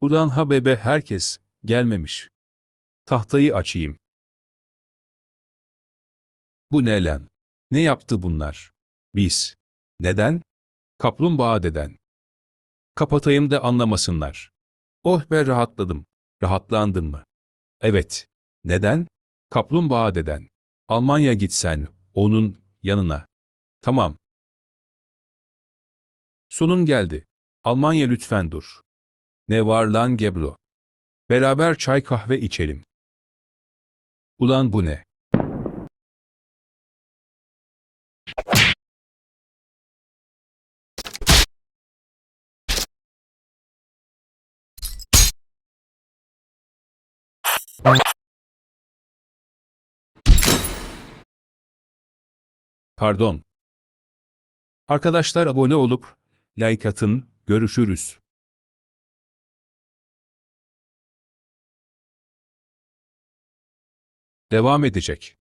Ulan Habebe herkes gelmemiş. Tahtayı açayım. Bu ne lan? Ne yaptı bunlar? Biz. Neden? Kaplumbağa deden. Kapatayım da anlamasınlar. Oh be rahatladım. Rahatlandın mı? Evet. Neden? Kaplumbağa deden. Almanya gitsen, onun yanına. Tamam. Sonun geldi. Almanya lütfen dur. Ne var lan Gebro? Beraber çay kahve içelim. Ulan bu ne? Pardon. Arkadaşlar abone olup like atın. Görüşürüz. Devam edecek.